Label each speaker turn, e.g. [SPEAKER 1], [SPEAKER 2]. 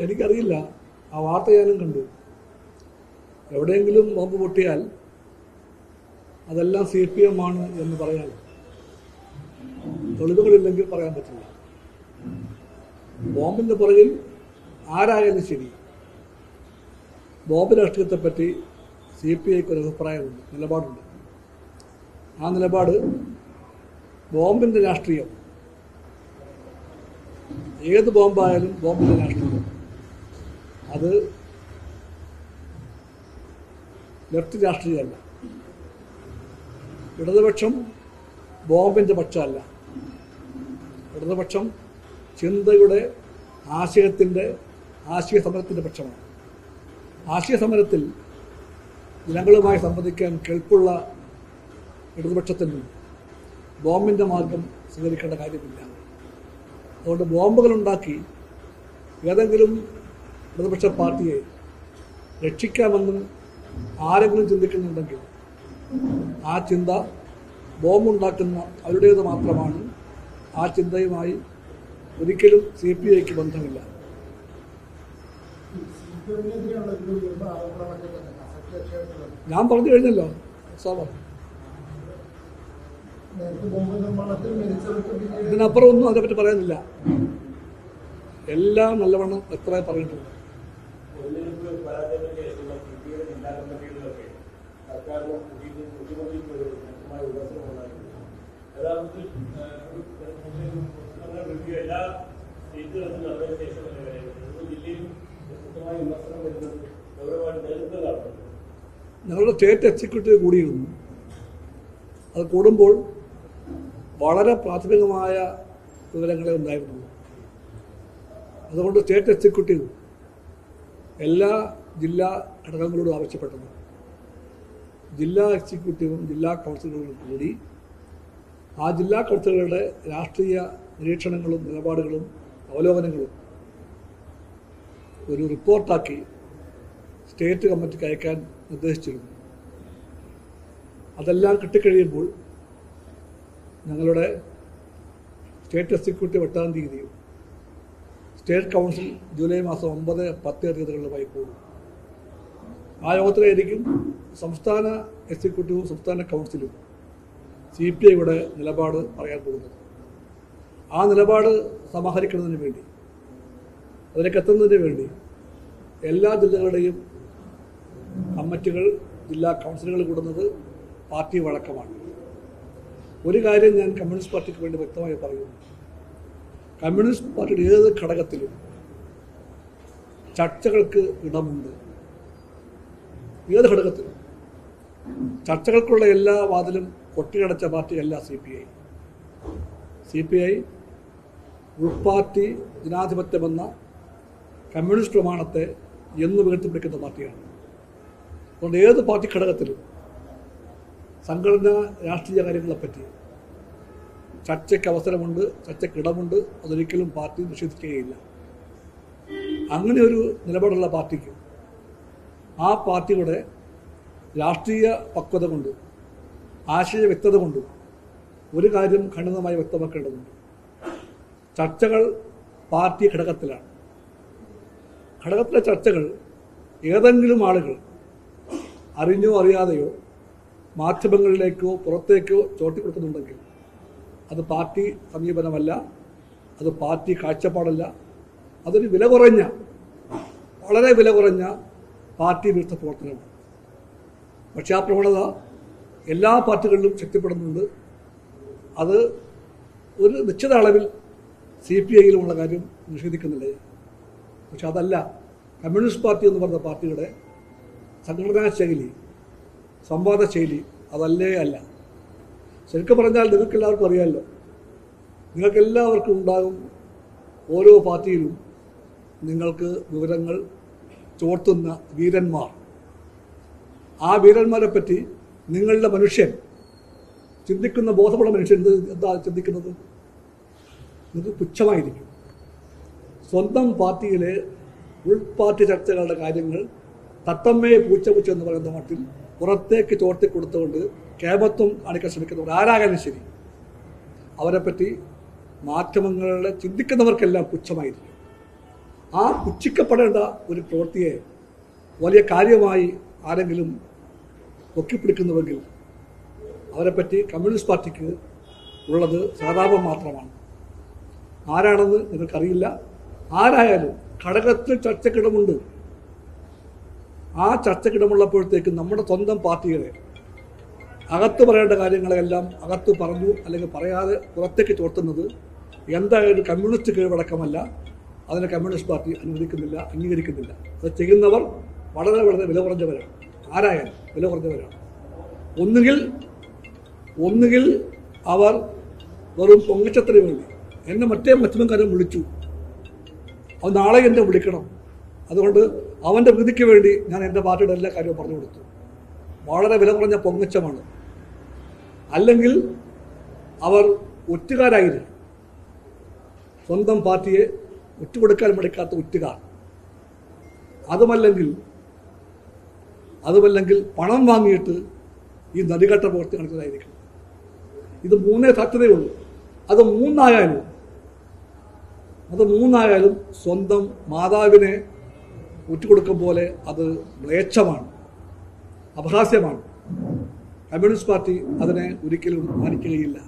[SPEAKER 1] എനിക്കറിയില്ല. ആ വാർത്ത ഞാനും കണ്ടു. എവിടെയെങ്കിലും ബോംബ് പൊട്ടിയാൽ അതെല്ലാം സി പി എം ആണ് എന്ന് പറയാൻ. തെളിവുകളില്ലെങ്കിൽ പറയാൻ പറ്റില്ല. ബോംബിന്റെ പുറകിൽ ആരായാലും ശരി. ബോംബ് രാഷ്ട്രീയത്തെപ്പറ്റി സി പി ഐക്ക് ഒരു അഭിപ്രായമുണ്ട് നിലപാടുണ്ട്. ആ നിലപാട് ബോംബിന്റെ രാഷ്ട്രീയം. ഏത് ബോംബായാലും ബോംബിന്റെ രാഷ്ട്രീയം. അത് ലെഫ്റ്റ് രാഷ്ട്രീയമല്ല. ഇടതുപക്ഷം ബോംബിന്റെ പക്ഷമല്ല. ഇടതുപക്ഷം ചിന്തയുടെ ആശയത്തിന്റെ ആശയ സമരത്തിന്റെ പക്ഷമാണ്. ആശയ സമരത്തിൽ ജനങ്ങളുമായി സംവദിക്കാൻ കേൾപ്പുള്ള ഇടതുപക്ഷത്തിനും ബോംബിന്റെ മാർഗം സ്വീകരിക്കേണ്ട കാര്യമില്ല. അതുകൊണ്ട് ബോംബുകൾ ഉണ്ടാക്കി ഏതെങ്കിലും പ്രതിപക്ഷ പാർട്ടിയെ രക്ഷിക്കാമെന്ന് ആരെങ്കിലും ചിന്തിക്കുന്നുണ്ടെങ്കിൽ ആ ചിന്ത ബോംബുണ്ടാക്കുന്ന അവരുടേത് മാത്രമാണ്. ആ ചിന്തയുമായി ഒരിക്കലും സി പി ഐക്ക് ബന്ധമില്ല. ഞാൻ പറഞ്ഞു കഴിഞ്ഞല്ലോ സ്വാഭാവികം ഇതിനപ്പുറം ഒന്നും അതേപ്പറ്റി പറയാനില്ല. എല്ലാം നല്ലവണ്ണം എത്ര പറഞ്ഞിട്ടുണ്ട്.
[SPEAKER 2] തെരഞ്ഞെടുപ്പ് പരാജയത്തിന് ശേഷമുള്ള സി പി ഐ ജില്ലാ കമ്മിറ്റികളിലൊക്കെ സർക്കാരിനും മുഖ്യമന്ത്രിക്ക് ശക്തമായ വിമർശനം ഉണ്ടായിട്ടുണ്ട് യഥാർത്ഥത്തിൽ റിവ്യൂ എല്ലാ സ്റ്റേറ്റുകളിലും നടന്നതിന് ശേഷം തന്നെ ഓരോ ജില്ലയിലും ശക്തമായ വിമർശനം വരുന്നത് ഗൗരവമായിട്ട് കാണുന്നുണ്ട്
[SPEAKER 1] ഞങ്ങളുടെ സ്റ്റേറ്റ് എക്സിക്യൂട്ടീവ് കൂടിയിരുന്നു. അത് കൂടുമ്പോൾ വളരെ പ്രാഥമികമായ വിവരങ്ങളെ ഉണ്ടായിരുന്നു. അതുകൊണ്ട് സ്റ്റേറ്റ് എക്സിക്യൂട്ടീവ് എല്ലാ ജില്ലാ ഘടകങ്ങളോടും ആവശ്യപ്പെട്ടത്. ജില്ലാ എക്സിക്യൂട്ടീവും ജില്ലാ കൗൺസിലുകളും കൂടി ആ ജില്ലാ കൗൺസിലുകളുടെ രാഷ്ട്രീയ നിരീക്ഷണങ്ങളും നിലപാടുകളും അവലോകനങ്ങളും ഒരു റിപ്പോർട്ടാക്കി സ്റ്റേറ്റ് കമ്മിറ്റിക്ക് അയക്കാൻ നിർദ്ദേശിച്ചിരുന്നു. അതെല്ലാം കിട്ടിക്കഴിയുമ്പോൾ ഞങ്ങളുടെ സ്റ്റേറ്റ് എക്സിക്യൂട്ടീവ് എട്ടാം തീയതിയും സ്റ്റേറ്റ് കൗൺസിൽ ജൂലൈ മാസം ഒമ്പത് പത്ത് തീയതികളിലുമായി കൂടും ആ യോഗത്തിലായിരിക്കും സംസ്ഥാന എക്സിക്യൂട്ടീവും സംസ്ഥാന കൗൺസിലും സി പി ഐയുടെ നിലപാട് പറയാൻ പോകുന്നത്. ആ നിലപാട് സമാഹരിക്കുന്നതിന് വേണ്ടി അതിലേക്ക് എത്തുന്നതിന് വേണ്ടി എല്ലാ ജില്ലകളുടെയും കമ്മിറ്റികൾ ജില്ലാ കൗൺസിലുകൾ കൂടുന്നത് പാർട്ടി വഴക്കമാണ്. ഒരു കാര്യം ഞാൻ കമ്മ്യൂണിസ്റ്റ് പാർട്ടിക്ക് വേണ്ടി വ്യക്തമായി പറയുന്നു. കമ്മ്യൂണിസ്റ്റ് പാർട്ടിയുടെ ഏത് ഘടകത്തിലും ചർച്ചകൾക്ക് ഇടമുണ്ട്. ഏത് ഘടകത്തിലും. ചർച്ചകൾക്കുള്ള എല്ലാ വാതിലും കൊട്ടിയടച്ച പാർട്ടിയല്ല C P I C P I ഉൾപാർട്ടി ജനാധിപത്യമെന്ന കമ്മ്യൂണിസ്റ്റ് പ്രമാണത്തെ എന്ന് ഉയർത്തിപ്പിടിക്കുന്ന പാർട്ടിയാണ്. അതുകൊണ്ട് ഏത് പാർട്ടി ഘടകത്തിലും സംഘടനാ രാഷ്ട്രീയ കാര്യങ്ങളെപ്പറ്റി ചർച്ചയ്ക്ക് അവസരമുണ്ട് ചർച്ചയ്ക്ക് ഇടമുണ്ട് അതൊരിക്കലും പാർട്ടി നിഷേധിക്കുകയില്ല. അങ്ങനെ ഒരു നിലപാടുള്ള പാർട്ടിക്ക് ആ പാർട്ടിയുടെ രാഷ്ട്രീയ പക്വത കൊണ്ട് ആശയ വ്യക്തത കൊണ്ട് ഒരു കാര്യം ഖണ്ഡിതമായി വ്യക്തമാക്കേണ്ടതുണ്ട്. ചർച്ചകൾ പാർട്ടി ഘടകത്തിലാണ്. ഘടകത്തിലെ ചർച്ചകൾ ഏതെങ്കിലും ആളുകൾ അറിഞ്ഞോ അറിയാതെയോ മാധ്യമങ്ങളിലേക്കോ പുറത്തേക്കോ ചോട്ടിക്കൊടുക്കുന്നുണ്ടെങ്കിൽ അത് പാർട്ടി സമീപനമല്ല അത് പാർട്ടി കാഴ്ചപ്പാടല്ല. അതൊരു വില കുറഞ്ഞ വളരെ വില കുറഞ്ഞ പാർട്ടി വിരുദ്ധ പ്രവർത്തനമാണ്. പക്ഷേ ആ പ്രവണത എല്ലാ പാർട്ടികളിലും ശക്തിപ്പെടുന്നുണ്ട്. അത് ഒരു നിശ്ചിത അളവിൽ സി പി ഐയിലുമുള്ള കാര്യം നിഷേധിക്കുന്നില്ല. പക്ഷെ അതല്ല കമ്മ്യൂണിസ്റ്റ് പാർട്ടി എന്ന് പറഞ്ഞ പാർട്ടിയുടെ സംഘടനാ ശൈലി സംവാദ ശൈലി അതല്ലേ അല്ല. ശരിക്കും പറഞ്ഞാൽ നിങ്ങൾക്ക് എല്ലാവർക്കും അറിയാമല്ലോ നിങ്ങൾക്ക് എല്ലാവർക്കും ഉണ്ടാകും ഓരോ പാർട്ടിയിലും നിങ്ങൾക്ക് വിവരങ്ങൾ ചോർത്തുന്ന വീരന്മാർ. ആ വീരന്മാരെ പറ്റി നിങ്ങളുടെ മനുഷ്യൻ ചിന്തിക്കുന്ന ബോധമുള്ള മനുഷ്യൻ എന്ത് എന്താ ചിന്തിക്കുന്നത്? നിങ്ങൾക്ക് പുച്ഛമായിരിക്കും. സ്വന്തം പാർട്ടിയിലെ ഉൾപാർട്ടി ചർച്ചകളുടെ കാര്യങ്ങൾ തത്തമ്മയെ പൂച്ച എന്ന് പറയുന്ന മട്ടിൽ പുറത്തേക്ക് ചോർത്തി കൊടുത്തുകൊണ്ട് കേമത്വം കാണിക്കാൻ ശ്രമിക്കുന്നവർ ആരാകാനും ശരി. അവരെപ്പറ്റി മാധ്യമങ്ങളുടെ ചിന്തിക്കുന്നവർക്കെല്ലാം പുച്ഛമായിരിക്കും. ആ പുച്ഛിക്കപ്പെടേണ്ട ഒരു പ്രവൃത്തിയെ വലിയ കാര്യമായി ആരെങ്കിലും പൊക്കിപ്പിടിക്കുന്നുവെങ്കിൽ അവരെപ്പറ്റി കമ്മ്യൂണിസ്റ്റ് പാർട്ടിക്ക് ഉള്ളത് സഹതാപം മാത്രമാണ്. ആരാണെന്ന് നിങ്ങൾക്കറിയില്ല. ആരായാലും ഘടകത്തിൽ ചർച്ചക്കിടമുണ്ട്. ആ ചർച്ചക്കിടമുള്ളപ്പോഴത്തേക്കും നമ്മുടെ സ്വന്തം പാർട്ടികളെ അകത്ത് പറയേണ്ട കാര്യങ്ങളെല്ലാം അകത്ത് പറഞ്ഞു അല്ലെങ്കിൽ പറയാതെ പുറത്തേക്ക് ചോർത്തുന്നത് എന്തായാലും കമ്മ്യൂണിസ്റ്റ് കീഴടക്കമല്ല അതിനെ കമ്മ്യൂണിസ്റ്റ് പാർട്ടി അനുവദിക്കുന്നില്ല അംഗീകരിക്കുന്നില്ല. അത് ചെയ്യുന്നവർ വളരെ വളരെ വില കുറഞ്ഞവരാണ്. ആരായാലും വില കുറഞ്ഞവരാണ്. ഒന്നുകിൽ ഒന്നുകിൽ അവർ വെറും പൊങ്ങച്ചത്തിന് വേണ്ടി എന്നെ മറ്റേ മറ്റുമക്കാരൻ വിളിച്ചു. അവൻ നാളെ എന്നെ വിളിക്കണം. അതുകൊണ്ട് അവന്റെ വിധിക്ക് വേണ്ടി ഞാൻ എന്റെ പാർട്ടിയുടെ എല്ലാ കാര്യവും പറഞ്ഞു കൊടുത്തു. വളരെ വില കുറഞ്ഞ പൊങ്ങച്ചമാണ്. അല്ലെങ്കിൽ അവർ ഒറ്റുകാരായിരുന്നു സ്വന്തം പാർട്ടിയെ ഒറ്റുകൊടുക്കാൻ മടിക്കാത്ത ഒറ്റുകാർ. അതുമല്ലെങ്കിൽ അതുമല്ലെങ്കിൽ പണം വാങ്ങിയിട്ട് ഈ നദികട്ട പ്രവർത്തി നടക്കുന്നതായിരിക്കും. ഇത് മൂന്നേ സാധ്യതയുള്ളൂ അത് മൂന്നായാലും അത് മൂന്നായാലും സ്വന്തം മാതാവിനെ ഒറ്റുകൊടുക്കും പോലെ അത് മ്ലേച്ഛമാണ് അപഹാസ്യമാണ്. കമ്മ്യൂണിസ്റ്റ് പാർട്ടി അതിനെ ഒരിക്കലും മാനിക്കുകയില്ല.